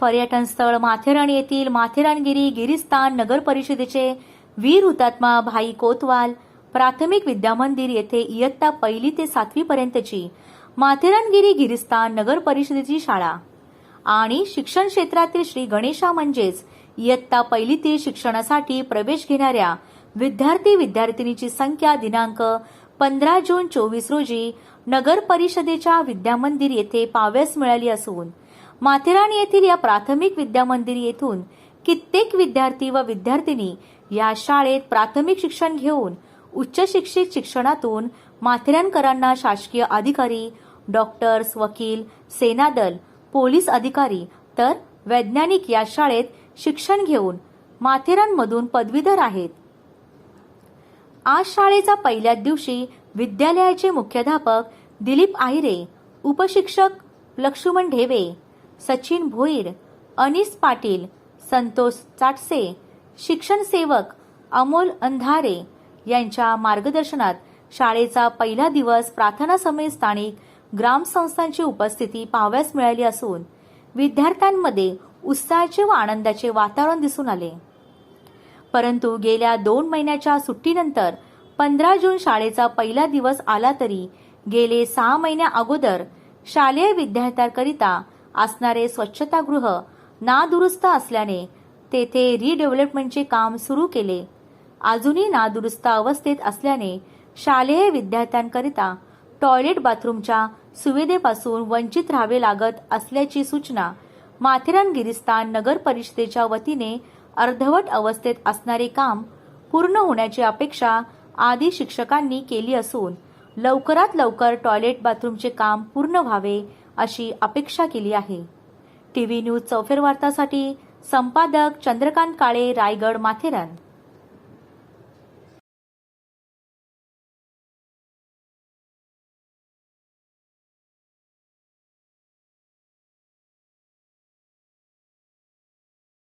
पर्यटन स्थळ माथेरान येथील माथेरानगिरी गिरिस्थान नगर परिषदेचे वीर हुतात्मा भाई कोतवाल प्राथमिक विद्यामंदिर येथे इयत्ता पहिली ते सातवी पर्यंतची माथेरानगिरी गिरिस्थान नगर परिषदेची शाळा. आणि शिक्षण क्षेत्रातील श्री गणेशा म्हणजेच इयत्ता पहिलीतील शिक्षणासाठी प्रवेश घेणाऱ्या विद्यार्थी विद्यार्थिनीची संख्या दिनांक पंधरा जून चोवीस रोजी नगर परिषदेच्या विद्यामंदिर येथे पाव्यास मिळाली असून माथेरान येथील या प्राथमिक विद्यामंदिर येथून कित्येक विद्यार्थी व विद्यार्थिनी या शाळेत प्राथमिक शिक्षण घेऊन उच्च शिक्षित शिक्षणातून माथेरानकरांना शासकीय अधिकारी डॉक्टर्स वकील सेनादल पोलीस अधिकारी तर वैज्ञानिक या शाळेत शिक्षण घेऊन माथेरानमधून पदवीधर आहेत. आज शाळेचा पहिल्याच दिवशी विद्यालयाचे मुख्याध्यापक दिलीप आहिरे उपशिक्षक लक्ष्मण ढेवे सचिन भोईर अनिस पाटील संतोष चाटसे शिक्षण सेवक अमोल अंधारे यांच्या मार्गदर्शनात शाळेचा पहिला दिवस प्रार्थना समय स्थानिक ग्रामसंस्थांची उपस्थिती पाहाव्यास मिळाली असून विद्यार्थ्यांमध्ये उत्साहाचे व आनंदाचे वातावरण दिसून आले. परंतु गेल्या दोन महिन्याच्या सुट्टीनंतर पंधरा जून शाळेचा पहिला दिवस आला तरी गेले सहा महिन्या अगोदर शालेय विद्यार्थ्यांकरिता असणारे स्वच्छतागृह नादुरुस्त असल्याने तेथे रिडेव्हलपमेंटचे काम सुरू केले. अजूनही नादुरुस्त अवस्थेत असल्याने शालेय विद्यार्थ्यांकरिता टॉयलेट बाथरूमच्या सुविधेपासून वंचित राहावे लागत असल्याची सूचना माथेरान गिरिस्तान नगर परिषदेच्या वतीने अर्धवट अवस्थेत असणारे काम पूर्ण होण्याची अपेक्षा आदी शिक्षकांनी केली असून लवकरात लवकर टॉयलेट बाथरूमचे काम पूर्ण व्हावे अशी अपेक्षा केली आहे. टीव्ही न्यूज चौफेर वार्तासाठी संपादक चंद्रकांत काळे रायगड माथेरान.